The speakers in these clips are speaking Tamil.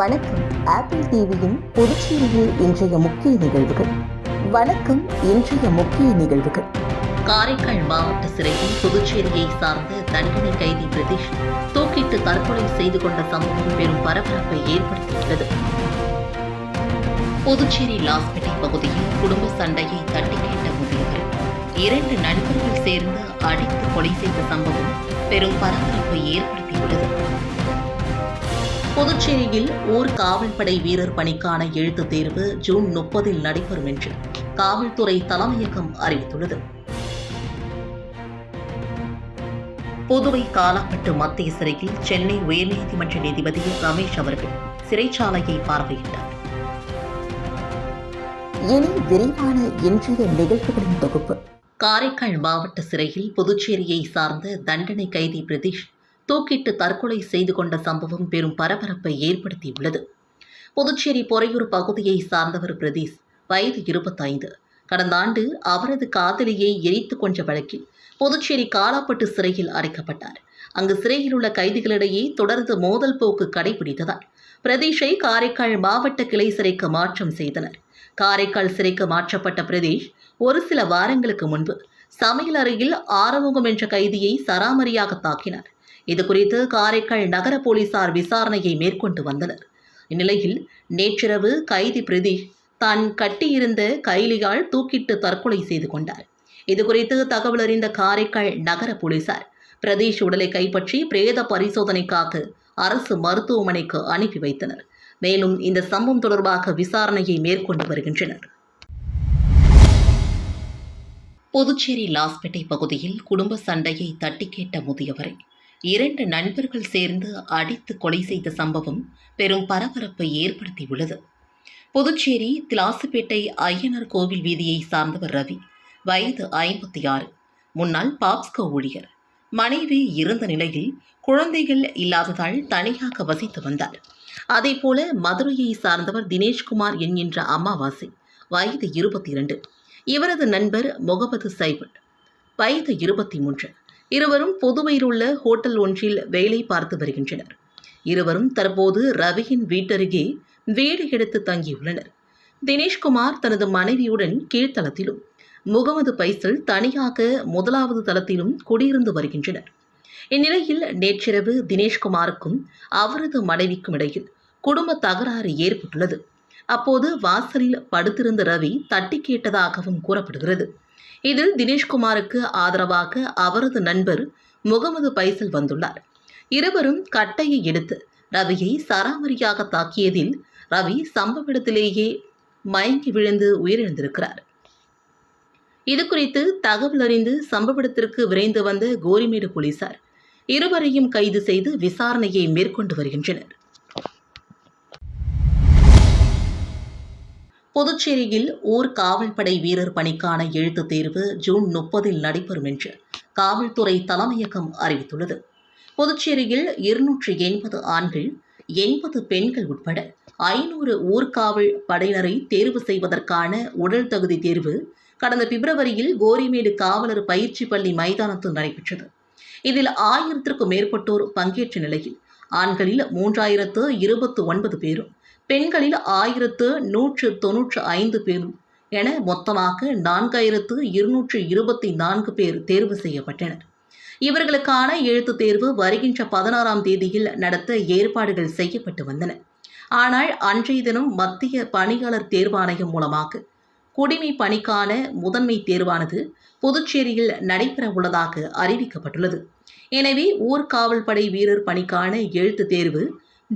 வணக்கம். ஆப்பிள் டிவியின் புதுச்சேரியில் இன்றைய முக்கிய நிகழ்வுகள். வணக்கம் இன்றைய முக்கிய நிகழ்வுகள். காரைக்கால் மாவட்ட சிறையில் புதுச்சேரியை சார்ந்த தண்டனை கைதி பிரதீஷ் தூக்கிட்டு தற்கொலை செய்து கொண்ட சம்பவம் பெரும் பரபரப்பை ஏற்படுத்தியுள்ளது. புதுச்சேரி லாஸ்பேட்டை பகுதியில் குடும்ப சண்டையை தட்டி கேட்ட முதியவர் இரண்டு நண்பர்கள் சேர்ந்து அடித்து கொலை செய்த சம்பவம் பெரும் பரபரப்பை ஏற்படுத்தியுள்ளது. புதுச்சேரியில் ஊர் காவல்படை வீரர் பணிக்கான எழுத்துத் தேர்வு ஜூன் முப்பதில் நடைபெறும் என்று காவல்துறை தலைமையகம் அறிவித்துள்ளது. புதுவை காலாப்பட்டு மத்திய சிறையில் சென்னை உயர்நீதிமன்ற நீதிபதி ரமேஷ் அவர்கள் சிறைச்சாலையை பார்வையிட்டார். இனி விரிவான இன்றைய நிகழ்வுகளின் தொகுப்பு. காரைக்கால் மாவட்ட சிறையில் புதுச்சேரியை சார்ந்த தண்டனை கைதி பிரதீஷ் தூக்கிட்டு தற்கொலை செய்து கொண்ட சம்பவம் பெரும் பரபரப்பை ஏற்படுத்தியுள்ளது. புதுச்சேரி பொறையூர் பகுதியை சார்ந்தவர் பிரதீஷ் வயது இருபத்தைந்து. கடந்த ஆண்டு அவரது காதலியை எரித்து கொன்ற வழக்கில் புதுச்சேரி காலாப்பட்டு சிறையில் அடைக்கப்பட்டார். அங்கு சிறையில் உள்ள கைதிகளிடையே தொடர்ந்து மோதல் போக்கு கடைபிடித்ததால் பிரதீஷை காரைக்கால் மாவட்ட கிளை சிறைக்கு மாற்றம் செய்தனர். காரைக்கால் சிறைக்கு மாற்றப்பட்ட பிரதீஷ் ஒரு சில வாரங்களுக்கு முன்பு சமையல் அறையில் ஆறுமுகம் என்ற கைதியை சராமரியாக தாக்கினார். இது குறித்து காரைக்கால் நகர போலீசார் விசாரணையை மேற்கொண்டு வந்தனர். இந்நிலையில் நேற்றிரவு கைதி பிரதி தான் கட்டியிருந்த கைலியால் தூக்கிட்டு தற்கொலை செய்து கொண்டார். இது குறித்து தகவல் அறிந்த காரைக்கால் நகர போலீசார் பிரதீஷ் உடலை கைப்பற்றி பிரேத பரிசோதனைக்காக அரசு மருத்துவமனைக்கு அனுப்பி வைத்தனர். மேலும் இந்த சம்பவம் தொடர்பாக விசாரணையை மேற்கொண்டு வருகின்றனர். புதுச்சேரி லாஸ்பேட்டை பகுதியில் குடும்ப சண்டையை தட்டி கேட்ட முதியவரை இரண்டு நண்பர்கள் சேர்ந்து அடித்து கொலை செய்த சம்பவம் பெரும் பரபரப்பை ஏற்படுத்தியுள்ளது. புதுச்சேரி திலாசுப்பேட்டை ஐயனார் கோவில் வீதியை சார்ந்தவர் ரவி வயது ஐம்பத்தி ஆறு முன்னாள் பாப்ஸ்கோ ஊழியர். மனைவி இருந்த நிலையில் குழந்தைகள் இல்லாததால் தனியாக வசித்து வந்தார். அதேபோல மதுரையை சார்ந்தவர் தினேஷ்குமார் என்கின்ற அம்மாவாசை வயது இருபத்தி இரண்டு. இவரது நண்பர் முகமது சைபட் வயது இருபத்தி மூன்று. இருவரும் புதுவையில் உள்ள ஹோட்டல் ஒன்றில் வேலை பார்த்து வருகின்றனர். இருவரும் தற்போது ரவியின் வீட்டருகே வீடு எடுத்து தங்கியுள்ளனர். தினேஷ்குமார் தனது மனைவியுடன் கீழ்த்தளத்திலும் முகமது பைசல் தனியாக முதலாவது தளத்திலும் குடியிருந்து வருகின்றனர். இந்நிலையில் நேற்றிரவு தினேஷ்குமாருக்கும் அவரது மனைவிக்கும் இடையில் குடும்ப தகராறு ஏற்பட்டுள்ளது. அப்போது வாசலில் படுத்திருந்த ரவி தட்டி கேட்டதாகவும் கூறப்படுகிறது. இதில் தினேஷ்குமாருக்கு ஆதரவாக அவரது நண்பர் முகமது பைசல் வந்துள்ளார். இருவரும் கட்டையை எடுத்து ரவியை சராமரியாக தாக்கியதில் ரவி சம்பவ இடத்திலேயே மயங்கி விழுந்து உயிரிழந்திருக்கிறார். இது குறித்து தகவல் அறிந்து சம்பவ இடத்திற்கு விரைந்து வந்த கோரிமேடு போலீசார் இருவரையும் கைது செய்து விசாரணையை மேற்கொண்டு வருகின்றனர். புதுச்சேரியில் ஊர் காவல்படை வீரர் பணிக்கான எழுத்துத் தேர்வு ஜூன் முப்பதில் நடைபெறும் என்று காவல்துறை தலைமையகம் அறிவித்துள்ளது. புதுச்சேரியில் இருநூற்றி எண்பது ஆண்கள் எண்பது பெண்கள் உட்பட ஐநூறு ஊர்காவல் படையினரை தேர்வு செய்வதற்கான உடல் தகுதி தேர்வு கடந்த பிப்ரவரியில் கோரிமேடு காவலர் பயிற்சி பள்ளி மைதானத்தில் நடைபெற்றது. இதில் ஆயிரத்திற்கும் மேற்பட்டோர் பங்கேற்ற நிலையில் ஆண்களில் மூன்றாயிரத்து இருபத்து ஒன்பது பேரும் பெண்களில் ஆயிரத்து நூற்று தொன்னூற்று ஐந்து பேரும் என மொத்தமாக நான்காயிரத்து இருநூற்று இருபத்தி நான்கு பேர் தேர்வு செய்யப்பட்டனர். இவர்களுக்கான எழுத்துத் தேர்வு வருகின்ற பதினாறாம் தேதியில் நடத்த ஏற்பாடுகள் செய்யப்பட்டு வந்தன. ஆனால் அன்றைய தினம் மத்திய பணியாளர் தேர்வாணையம் மூலமாக குடிமை பணிக்கான முதன்மை தேர்வானது புதுச்சேரியில் நடைபெற உள்ளதாக அறிவிக்கப்பட்டுள்ளது. எனவே ஊர்காவல் படை வீரர் பணிக்கான எழுத்து தேர்வு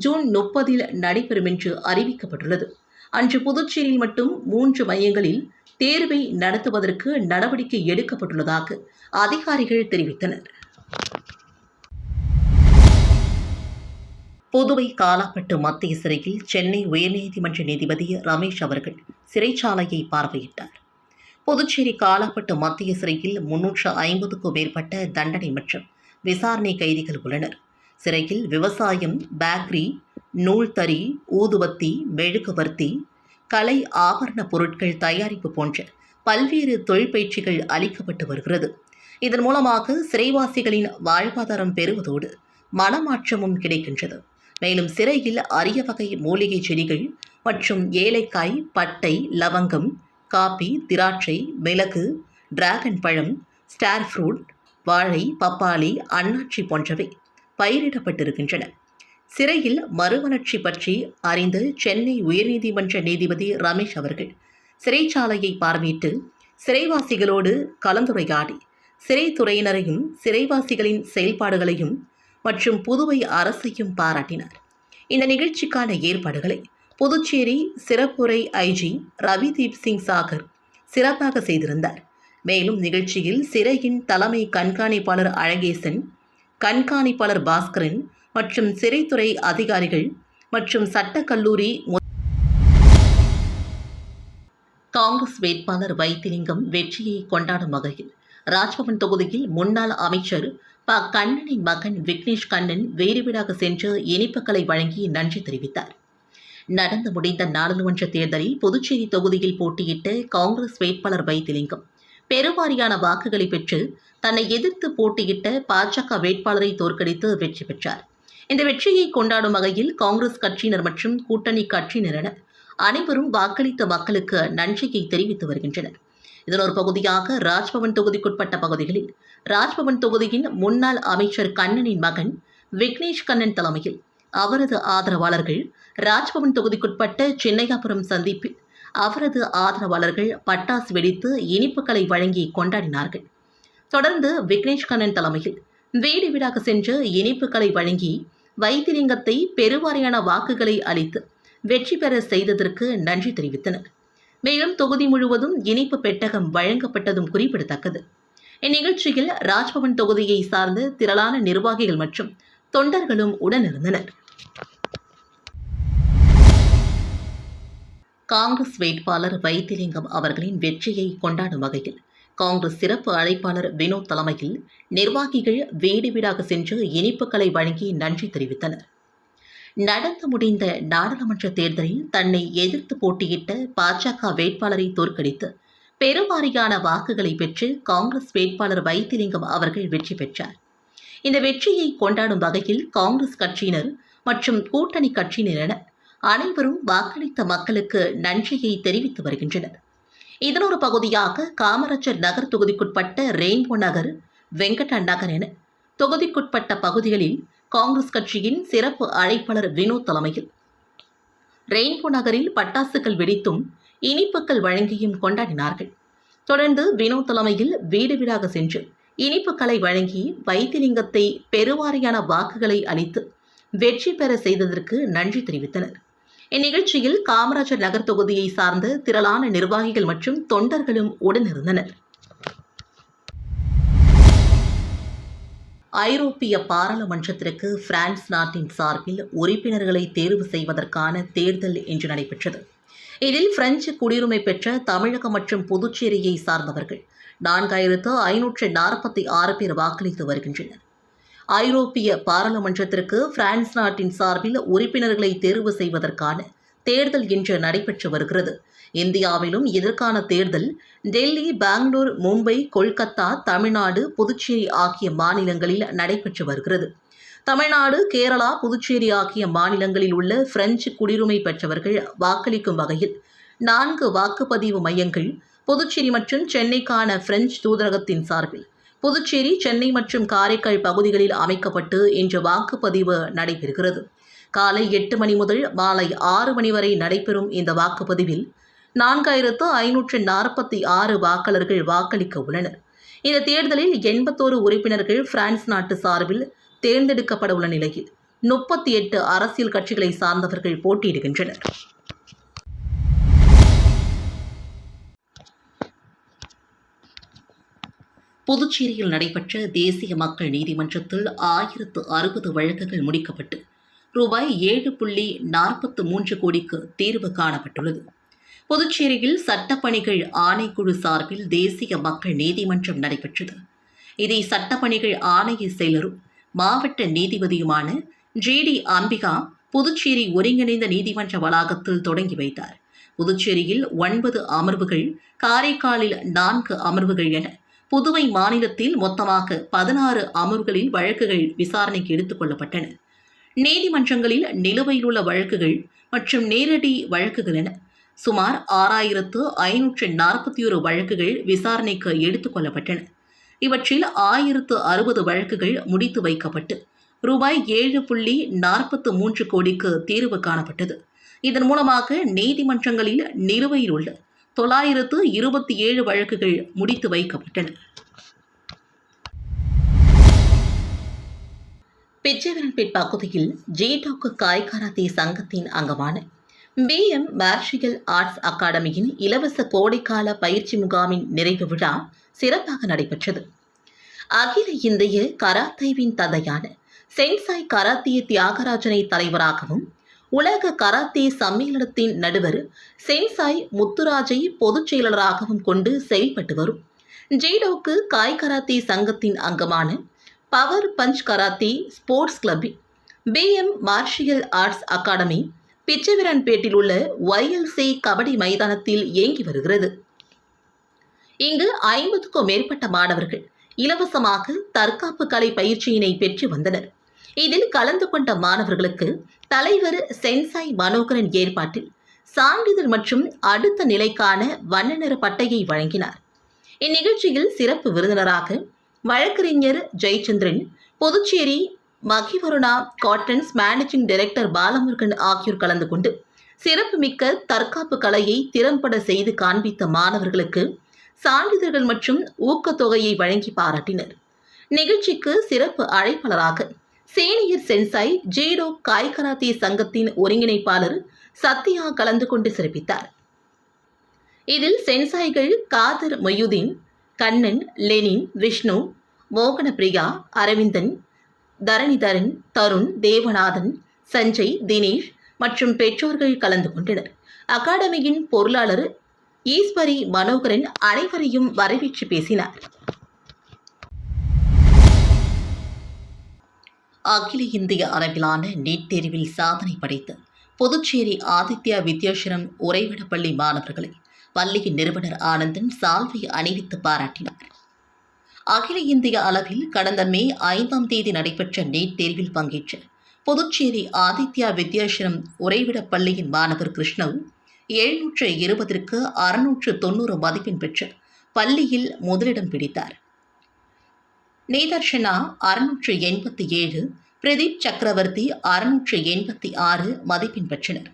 ஜூன் முப்பதில் நடைபெறும் என்று அறிவிக்கப்பட்டுள்ளது. அன்று புதுச்சேரியில் மட்டும் மூன்று மையங்களில் தேர்வை நடத்துவதற்கு நடவடிக்கை எடுக்கப்பட்டுள்ளதாக அதிகாரிகள் தெரிவித்தனர். புதுவை காலாப்பட்டு மத்திய சிறையில் சென்னை உயர்நீதிமன்ற நீதிபதி ரமேஷ் அவர்கள் சிறைச்சாலையை பார்வையிட்டார். புதுச்சேரி காலாப்பட்டு மத்திய சிறையில் முன்னூற்று ஐம்பதுக்கும் மேற்பட்ட தண்டனை மற்றும் விசாரணை கைதிகள் உள்ளனர். சிறையில் விவசாயம் பேக்கரி நூல்தறி ஊதுவத்தி மெழுகுவர்த்தி கலை ஆபரண பொருட்கள் தயாரிப்பு போன்ற பல்வேறு தொழிற்பயிற்சிகள் அளிக்கப்பட்டு வருகிறது. இதன் மூலமாக சிறைவாசிகளின் வாழ்வாதாரம் பெறுவதோடு மனமாற்றமும் கிடைக்கின்றது. மேலும் சிறையில் அரிய வகை மூலிகை செடிகள் மற்றும் ஏலைக்காய் பட்டை லவங்கம் காபி திராட்சை மிளகு டிராகன் பழம் ஸ்டார் ஃப்ரூட் வாழை பப்பாளி அன்னாச்சி போன்றவை பயிரிடப்பட்டிருக்கின்றன. சிறையில் மறுமலர்ச்சி பற்றி அறிந்து சென்னை உயர்நீதிமன்ற நீதிபதி ரமேஷ் அவர்கள் சிறைச்சாலையை பார்வையிட்டு சிறைவாசிகளோடு கலந்துரையாடி சிறைத்துறையினரையும் சிறைவாசிகளின் செயல்பாடுகளையும் மற்றும் புதுவை அரசையும் பாராட்டினார். இந்த நிகழ்ச்சிக்கான ஏற்பாடுகளை புதுச்சேரி சிறப்புரை ஐஜி ரவிதீப் சிங் சாகர் சிறப்பாக செய்திருந்தார். மேலும் நிகழ்ச்சியில் சிறையின் தலைமை கண்காணிப்பாளர் அழகேசன் கண்காணிப்பாளர் பாஸ்கரன் மற்றும் சிறைத்துறை அதிகாரிகள் மற்றும் சட்டக்கல்லூரி காங்கிரஸ் வேட்பாளர் வைத்திலிங்கம் வெற்றியை கொண்டாடும் வகையில் ராஜ்பவன் தொகுதியில் முன்னாள் அமைச்சர் ப. கண்ணனின் மகன் விக்னேஷ் கண்ணன் வேறு வீடாக சென்று இனிப்புகளை வழங்கி நன்றி தெரிவித்தார். நடந்து முடிந்த நாடாளுமன்ற தேர்தலில் புதுச்சேரி தொகுதியில் போட்டியிட்ட காங்கிரஸ் வேட்பாளர் வைத்திலிங்கம் பெருவாரியான வாக்குகளை பெற்று தன்னை எதிர்த்து போட்டியிட்ட பாஜக வேட்பாளரை தோற்கடித்து வெற்றி பெற்றார். இந்த வெற்றியை கொண்டாடும் வகையில் காங்கிரஸ் கட்சியினர் மற்றும் கூட்டணி கட்சியினரினர் அனைவரும் வாக்களித்த மக்களுக்கு நன்றியை தெரிவித்து வருகின்றனர். இதன் ஒரு பகுதியாக ராஜ்பவன் தொகுதிக்குட்பட்ட பகுதிகளில் ராஜ்பவன் தொகுதியின் முன்னாள் அமைச்சர் கண்ணனின் மகன் விக்னேஷ் கண்ணன் தலைமையில் அவரது ஆதரவாளர்கள் ராஜ்பவன் தொகுதிக்குட்பட்ட சென்னையாபுரம் சந்திப்பில் அவரது ஆதரவாளர்கள் பட்டாசு வெடித்து இனிப்புகளை வழங்கி கொண்டாடினார்கள். தொடர்ந்து விக்னேஷ் கண்ணன் தலைமையில் வீடு வீடாக சென்று இனிப்புகளை வழங்கி வைத்திலிங்கத்தை பெருவாரியான வாக்குகளை அளித்து வெற்றி பெற செய்ததற்கு நன்றி தெரிவித்தனர். மேலும் தொகுதி முழுவதும் இனிப்பு பெட்டகம் வழங்கப்பட்டதும் குறிப்பிடத்தக்கது. இந்நிகழ்ச்சியில் ராஜ்பவன் தொகுதியை சார்ந்த திரளான நிர்வாகிகள் மற்றும் தொண்டர்களும் உடனிருந்தனர். காங்கிரஸ் வேட்பாளர் வைத்திலிங்கம் அவர்களின் வெற்றியை கொண்டாடும் வகையில் காங்கிரஸ் சிறப்பு அழைப்பாளர் வினோத் தலைமையில் நிர்வாகிகள் வீடு வீடாக சென்று இனிப்புகளை வழங்கி நன்றி தெரிவித்தனர். நடந்து முடிந்த நாடாளுமன்ற தேர்தலில் தன்னை எதிர்த்து போட்டியிட்ட பாஜக வேட்பாளரை தோற்கடித்து பெருவாரியான வாக்குகளை பெற்று காங்கிரஸ் வேட்பாளர் வைத்திலிங்கம் அவர்கள் வெற்றி பெற்றார். இந்த வெற்றியை கொண்டாடும் வகையில் காங்கிரஸ் கட்சியினர் மற்றும் கூட்டணி கட்சியினர் என அனைவரும் வாக்களித்த மக்களுக்கு நன்றியை தெரிவித்து வருகின்றனர். இதன் ஒரு பகுதியாக காமராஜர் நகர் தொகுதிக்குட்பட்ட ரெயின்போ நகர் வெங்கட நகர் என தொகுதிக்குட்பட்ட பகுதிகளில் காங்கிரஸ் கட்சியின் சிறப்பு அழைப்பாளர் வினோத் தலைமையில். ரெயின்போ நகரில் பட்டாசுகள் வெடித்தும் இனிப்புகள் வழங்கியும் கொண்டாடினார்கள். தொடர்ந்து வினோத் தலைமையில் வீடு வீடாக சென்று இனிப்புகளை வழங்கி வைத்திலிங்கத்தை பெருவாரியான வாக்குகளை அளித்து வெற்றி பெற செய்ததற்கு நன்றி தெரிவித்தனர். இந்நிகழ்ச்சியில் காமராஜர் நகர் தொகுதியை சார்ந்த திரளான நிர்வாகிகள் மற்றும் தொண்டர்களும் உடனிருந்தனர். ஐரோப்பிய பாராளுமன்றத்திற்கு பிரான்ஸ் நாட்டின் சார்பில் உறுப்பினர்களை தேர்வு செய்வதற்கான தேர்தல் இன்று நடைபெற்றது. இதில் பிரெஞ்சு குடியுரிமை பெற்ற தமிழகம் மற்றும் புதுச்சேரியை சார்ந்தவர்கள் நான்காயிரத்து ஐநூற்று நாற்பத்தி ஆறு பேர் வாக்களித்து வருகின்றனர். ஐரோப்பிய பாராளுமன்றத்திற்கு பிரான்ஸ் நாட்டின் சார்பில் உறுப்பினர்களை தேர்வு செய்வதற்கான தேர்தல் இன்று நடைபெற்று வருகிறது. இந்தியாவிலும் இதற்கான தேர்தல் டெல்லி பெங்களூர் மும்பை கொல்கத்தா தமிழ்நாடு புதுச்சேரி ஆகிய மாநிலங்களில் நடைபெற்று வருகிறது. தமிழ்நாடு கேரளா புதுச்சேரி ஆகிய மாநிலங்களில் உள்ள பிரெஞ்சு குடியுரிமை பெற்றவர்கள் வாக்களிக்கும் வகையில் நான்கு வாக்குப்பதிவு மையங்கள் புதுச்சேரி மற்றும் சென்னைக்கான பிரெஞ்சு தூதரகத்தின் சார்பில் புதுச்சேரி சென்னை மற்றும் காரைக்கால் பகுதிகளில் அமைக்கப்பட்டு இன்று வாக்குப்பதிவு நடைபெறுகிறது. காலை எட்டு மணி முதல் மாலை ஆறு மணி வரை நடைபெறும் இந்த வாக்குப்பதிவில் நான்காயிரத்து ஐநூற்று நாற்பத்தி ஆறு வாக்காளர்கள் வாக்களிக்க உள்ளனர். இந்த தேர்தலில் எண்பத்தோரு உறுப்பினர்கள் பிரான்ஸ் நாட்டு சார்பில் தேர்ந்தெடுக்கப்பட உள்ள நிலையில் முப்பத்தி எட்டு அரசியல் கட்சிகளை சார்ந்தவர்கள் போட்டியிடுகின்றனர். புதுச்சேரியில் நடைபெற்ற தேசிய மக்கள் நீதிமன்றத்தில் ஆயிரத்து அறுபது வழக்குகள் முடிக்கப்பட்டு ரூபாய் ஏழு புள்ளி நாற்பத்து மூன்று கோடிக்கு தீர்வு காணப்பட்டுள்ளது. புதுச்சேரியில் சட்டப்பணிகள் ஆணைக்குழு சார்பில் தேசிய மக்கள் நீதிமன்றம் நடைபெற்றது. இதை சட்டப்பணிகள் ஆணைய செயலரும் மாவட்ட நீதிபதியுமான ஜிடி அம்பிகா புதுச்சேரி ஒருங்கிணைந்த நீதிமன்ற வளாகத்தில் தொடங்கி வைத்தார். புதுச்சேரியில் ஒன்பது அமர்வுகள் காரைக்காலில் நான்கு அமர்வுகள் என புதுவை மாநிலத்தில் மொத்தமாக பதினாறு அமர்வுகளில் வழக்குகள் விசாரணைக்கு எடுத்துக் கொள்ளப்பட்டன. நீதிமன்றங்களில் நிலுவையில் உள்ள வழக்குகள் மற்றும் நேரடி வழக்குகள் என சுமார் ஆறாயிரத்து ஐநூற்று நாற்பத்தி ஒரு வழக்குகள் விசாரணைக்கு எடுத்துக் கொள்ளப்பட்டன. இவற்றில் ஆயிரத்து அறுபது வழக்குகள் முடித்து வைக்கப்பட்டு ரூபாய் ஏழு புள்ளி நாற்பத்து மூன்று கோடிக்கு தீர்வு காணப்பட்டது. இதன் மூலமாக நீதிமன்றங்களில் நிலுவையில் உள்ள தொள்ளாயிரத்து இருபத்தி ஏழு வழக்குகள் முடித்து வைக்கப்பட்டன. பிச்சைவரன்பேட் பகுதியில் ஜேடாக்கு காய் கராத்தே சங்கத்தின் அங்கமான பி எம் மார்ஷியல் ஆர்ட்ஸ் அகாடமியின் இலவச கோடைக்கால பயிற்சி முகாமின் நிறைவு விழா சிறப்பாக நடைபெற்றது. அகில இந்திய கராத்தேவின் தந்தையான சென்சாய் கராத்தே தியாகராஜனை தலைவராகவும் உலக கராத்தே சம்மேளனத்தின் நடுவர் சென்சாய் முத்துராஜை பொதுச் செயலாளராகவும் கொண்டு செயல்பட்டு வரும். ஜெய்டோக்கு காய் கராத்தே சங்கத்தின் அங்கமான பவர் பஞ்ச் கராத்தே ஸ்போர்ட்ஸ் கிளப்பின் பிஎம் மார்ஷியல் ஆர்ட்ஸ் அகாடமி பிச்சைவிரன்பேட்டில் உள்ள ஒய்எல்சி கபடி மைதானத்தில் இயங்கி வருகிறது. இங்கு ஐம்பதுக்கும் மேற்பட்ட மாணவர்கள் இலவசமாக தற்காப்பு கலை பயிற்சியினை பெற்று வந்தனர். இதில் கலந்து கொண்ட மாணவர்களுக்கு தலைவர் சென்சாய் மனோகரன் ஏற்பாட்டில் சான்றிதழ் மற்றும் அடுத்த நிலைக்கான வண்ண நிற பட்டையை வழங்கினார். இந்நிகழ்ச்சியில் சிறப்பு விருந்தினராக வழக்கறிஞர் Jayachandran Puducherry Magivaruna cottons managing director Balamurugan ஆகியோர் கலந்து கொண்டு சிறப்புமிக்க தற்காப்பு கலையை திறம்பட செய்து காண்பித்த மாணவர்களுக்கு சான்றிதழ்கள் மற்றும் ஊக்கத்தொகையை வழங்கி பாராட்டினர். நிகழ்ச்சிக்கு சிறப்பு அழைப்பாளராக சீனியர் சென்சாய் ஜேடோ காய் கராத்தே சங்கத்தின் ஒருங்கிணைப்பாளர் சத்யா கலந்து கொண்டு சிறப்பித்தார். இதில் சென்சாய்கள் காதர் மொயுதீன் கண்ணன் லெனின் விஷ்ணு மோகனபிரியா அரவிந்தன் தரணிதரன் தருண் தேவநாதன் சஞ்சய் தினேஷ் மற்றும் பெற்றோர்கள் கலந்து கொண்டனர். அகாடமியின் பொருளாளர் ஈஸ்வரி மனோகரன் அனைவரையும் வரவேற்று பேசினார். அகில இந்திய அளவிலான நீட் தேர்வில் சாதனை படைத்து புதுச்சேரி ஆதித்யா வித்யாசிரம் உறைவிடப்பள்ளி மாணவர்களை பள்ளியின் நிறுவனர் ஆனந்தன் சால்வை அணிவித்து பாராட்டினார். அகில இந்திய அளவில் கடந்த மே ஐந்தாம் தேதி நடைபெற்ற நீட் தேர்வில் பங்கேற்ற புதுச்சேரி ஆதித்யா வித்யாசிரம் உறைவிடப் பள்ளியின் மாணவர் கிருஷ்ணவ் எழுநூற்று இருபதற்கு அறுநூற்று தொண்ணூறு மதிப்பெண் பெற்று பள்ளியில் முதலிடம் பிடித்தார். நேதர்ஷனா அறுநூற்று எண்பத்தி ஏழு பிரதீப் சக்கரவர்த்தி அறுநூற்று எண்பத்தி ஆறு மதிப்பெண் பெற்றனர்.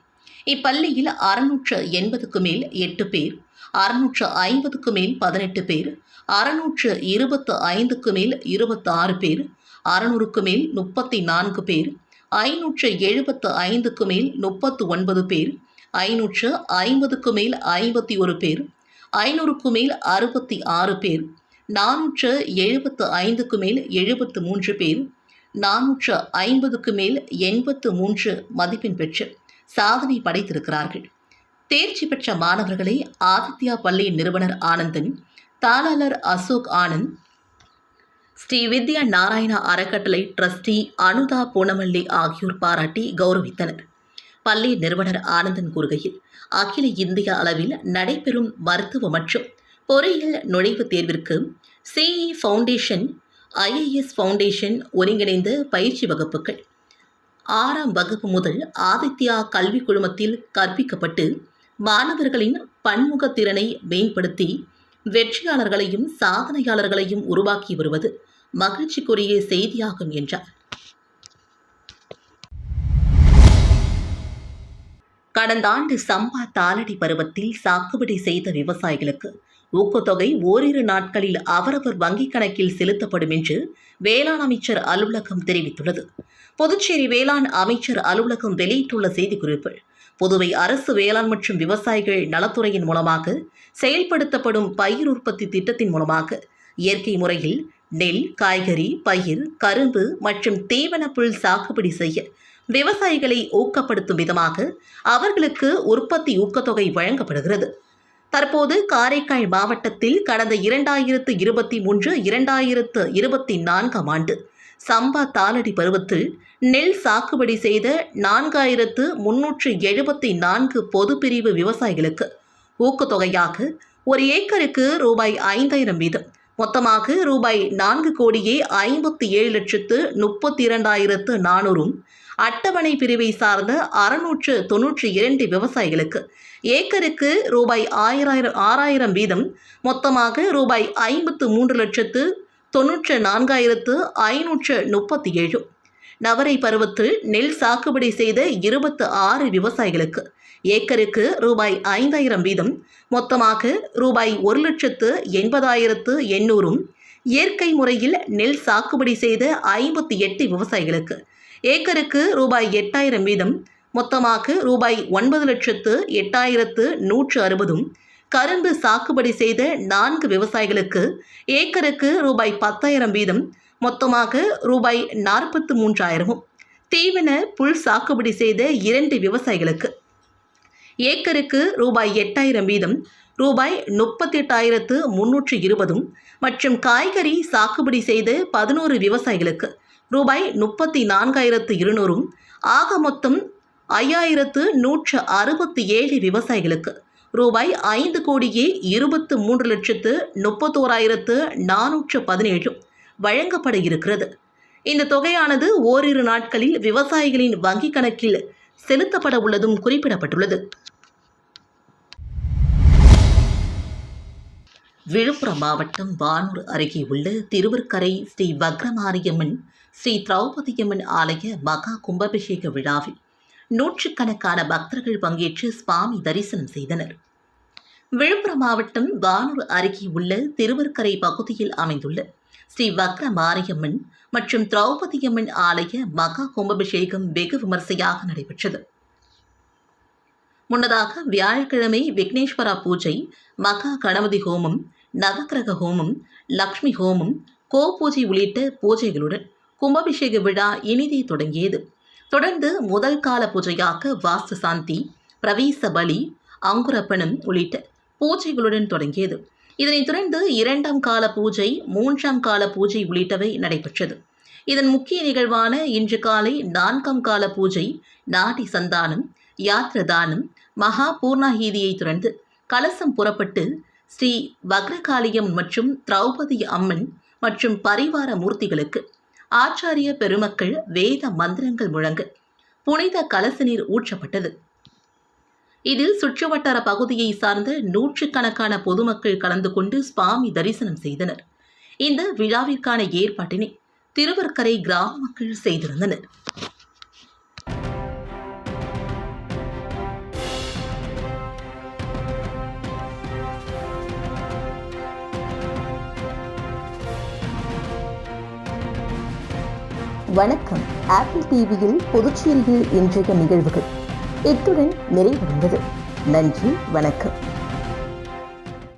இப்பள்ளியில் அறுநூற்று எண்பதுக்கு மேல் எட்டு பேர் அறுநூற்று ஐம்பதுக்கு மேல் பதினெட்டு பேர் அறுநூற்று இருபத்து ஐந்துக்கு மேல் இருபத்தாறு பேர் அறுநூறுக்கு மேல் முப்பத்தி நான்கு பேர் ஐநூற்று எழுபத்து ஐந்துக்கு மேல் முப்பத்து ஒன்பது பேர் ஐநூற்று ஐம்பதுக்கு மேல் ஐம்பத்தி ஒரு பேர் ஐநூறுக்கு மேல் அறுபத்தி ஆறு பேர் நானூற்று எழுபத்து ஐந்துக்கு மேல் எழுபத்து மூன்று பேர் நானூற்று ஐம்பதுக்கு மேல் எண்பத்து மூன்று மதிப்பெண் பெற்று சாதனை படைத்திருக்கிறார்கள். தேர்ச்சி பெற்ற மாணவர்களை ஆதித்யா பள்ளியின் நிறுவனர் ஆனந்தன் தாளாளர் அசோக் ஆனந்த் ஸ்ரீ வித்யா நாராயணா அறக்கட்டளை ட்ரஸ்டி அனுதா பூனமல்லி ஆகியோர் பாராட்டி கௌரவித்தனர். பள்ளி நிறுவனர் ஆனந்தன் கூறுகையில் அகில இந்திய அளவில் நடைபெறும் மருத்துவ மற்றும் பொறியியல் நுழைவுத் தேர்விற்கு சிஇ ஃபவுண்டேஷன் ஐஏஎஸ் ஃபவுண்டேஷன் ஒருங்கிணைந்த பயிற்சி வகுப்புகள். ஆறாம் வகுப்பு முதல் ஆதித்யா கல்விக் குழுமத்தில் கற்பிக்கப்பட்டு மாணவர்களின் பன்முகத் திறனை மேம்படுத்தி வெற்றியாளர்களையும் சாதனையாளர்களையும் உருவாக்கி வருவது மகிழ்ச்சிக்குரிய செய்தியாகும் என்றார். கடந்த ஆண்டு சம்பா தாளடி பருவத்தில் சாகுபடி செய்த விவசாயிகளுக்கு ஊக்கத்தொகை ஓரிரு நாட்களில் அவரவர் வங்கிக் கணக்கில் செலுத்தப்படும் என்று வேளாண் அமைச்சர் அலுவலகம் தெரிவித்துள்ளது. புதுச்சேரி வேளாண் அமைச்சர் அலுவலகம் வெளியிட்டுள்ள செய்திக்குறிப்பில் புதுவை அரசு வேளாண் மற்றும் விவசாயிகள் நலத்துறையின் மூலமாக செயல்படுத்தப்படும் பயிர் உற்பத்தி திட்டத்தின் மூலமாக இயற்கை முறையில் நெல் காய்கறி பயிர் கரும்பு மற்றும் தீவனப்புல் சாகுபடி செய்ய விவசாயிகளை ஊக்கப்படுத்தும் விதமாக அவர்களுக்கு உற்பத்தி ஊக்கத்தொகை வழங்கப்படுகிறது. தற்போது காரைக்கால் மாவட்டத்தில் கடந்த இரண்டாயிரத்து இருபத்தி மூன்று இரண்டாயிரத்து இருபத்தி நான்காம் ஆண்டு சம்பா தாளடி பருவத்தில் நெல் சாகுபடி செய்த நான்காயிரத்து முன்னூற்று எழுபத்தி நான்கு பொதுப்பிரிவு விவசாயிகளுக்கு ஊக்கத்தொகையாக ஒரு ஏக்கருக்கு ரூபாய் ஐந்தாயிரம் வீதம். மொத்தமாக ரூபாய் நான்கு கோடியே ஐம்பத்தி ஏழு லட்சத்து முப்பத்தி இரண்டாயிரத்து நானூறும் அட்டவணை பிரிவை சார்ந்த அறுநூற்று தொன்னூற்றி இரண்டு விவசாயிகளுக்கு. ஏக்கருக்கு ரூபாய் ஆயிரம் ஆறாயிரம் வீதம். மொத்தமாக ரூபாய் ஐம்பத்து மூன்று லட்சத்து தொன்னூற்று நான்காயிரத்து ஐநூற்று முப்பத்தி ஏழு நவரை பருவத்தில் நெல் சாகுபடி செய்த இருபத்து ஆறு விவசாயிகளுக்கு. ஏக்கருக்கு ரூபாய் ஐந்தாயிரம் வீதம். மொத்தமாக ரூபாய் ஒரு லட்சத்து எண்பதாயிரத்து எண்ணூறும். இயற்கை முறையில் நெல் சாகுபடி செய்த ஐம்பத்தி எட்டு விவசாயிகளுக்கு. ஏக்கருக்கு ரூபாய் எட்டாயிரம் வீதம் மொத்தமாக ரூபாய் ஒன்பது லட்சத்து எட்டாயிரத்து நூற்று அறுபதும் கரும்பு சாகுபடி செய்த நான்கு விவசாயிகளுக்கு ஏக்கருக்கு ரூபாய் பத்தாயிரம் வீதம் மொத்தமாக ரூபாய் நாற்பத்து மூன்றாயிரமும். தீவன புல் சாகுபடி செய்த இரண்டு விவசாயிகளுக்கு ஏக்கருக்கு ரூபாய் எட்டாயிரம் வீதம் ரூபாய் முப்பத்தெட்டாயிரத்து முன்னூற்று இருபதும் மற்றும் காய்கறி சாகுபடி செய்த பதினோரு விவசாயிகளுக்கு ரூபாய் முப்பத்தி நான்காயிரத்து இருநூறும் ஆக மொத்தம் ஐயாயிரத்து நூற்று அறுபத்தி ஏழு விவசாயிகளுக்கு ரூபாய் ஐந்து கோடியே இருபத்து மூன்று லட்சத்து முப்பத்தோராயிரத்து நானூற்று பதினேழும் வழங்கப்பட இருக்கிறது இந்த தொகையானது ஓரிரு நாட்களில் விவசாயிகளின் வங்கிக் கணக்கில் செலுத்தப்பட உள்ளதும் குறிப்பிடப்பட்டுள்ளது. விழுப்புரம் மாவட்டம் வானூர் அருகே உள்ள திருவர்க்கரை ஸ்ரீ வக்ரமாரியம்மன் ஸ்ரீ திரௌபதியம்மன் ஆலய மகா கும்பாபிஷேக விழாவில் நூற்றுக்கணக்கான பக்தர்கள் பங்கேற்று சுவாமி தரிசனம் செய்தனர். விழுப்புரம் மாவட்டம் வானூர் அருகே உள்ள திருவர்கரை பகுதியில் அமைந்துள்ள ஸ்ரீ வக்ர மாரியம்மன் மற்றும் திரௌபதியம்மன் ஆலய மகா கும்பாபிஷேகம் வெகு விமர்சையாக நடைபெற்றது. முன்னதாக வியாழக்கிழமை விக்னேஸ்வரா பூஜை மகா கணபதி ஹோமம் நவக்கிரக ஹோமம் லக்ஷ்மி ஹோமம் கோ பூஜை உள்ளிட்ட பூஜைகளுடன் கும்பாபிஷேக விழா இனிதே தொடங்கியது. தொடர்ந்து முதல் கால பூஜையாக வாஸ்து சாந்தி பிரவேச பலி அங்குரப்பணம் உள்ளிட்ட பூஜைகளுடன் தொடங்கியது. இதனைத் தொடர்ந்து இரண்டாம் கால பூஜை மூன்றாம் கால பூஜை உள்ளிட்டவை நடைபெற்றது. இதன் முக்கிய நிகழ்வான இன்று காலை நான்காம் கால பூஜை நாட்டி சந்தானம் யாத்ரதானம் மகா பூர்ணாகீதியை தொடர்ந்து கலசம் புறப்பட்டு ஸ்ரீ வக்ரகாளியம் மற்றும் திரௌபதி அம்மன் மற்றும் பரிவார மூர்த்திகளுக்கு ஆச்சாரிய பெருமக்கள் வேத மந்திரங்கள் முழங்க. புனித கலச நீர் ஊற்றப்பட்டது. இதில் சுற்றுவட்டார பகுதியை சார்ந்த நூற்றுக்கணக்கான பொதுமக்கள் கலந்து கொண்டு சுவாமி தரிசனம் செய்தனர். இந்த விழாவிற்கான ஏற்பாட்டினை திருவர்க்கரை கிராம மக்கள் செய்திருந்தனர். வணக்கம். ஆப்பிள் டிவியில் புதுச்சேரியில் இன்றைய நிகழ்வுகள். இத்துடன் நிறைவடைந்தது. நன்றி வணக்கம்.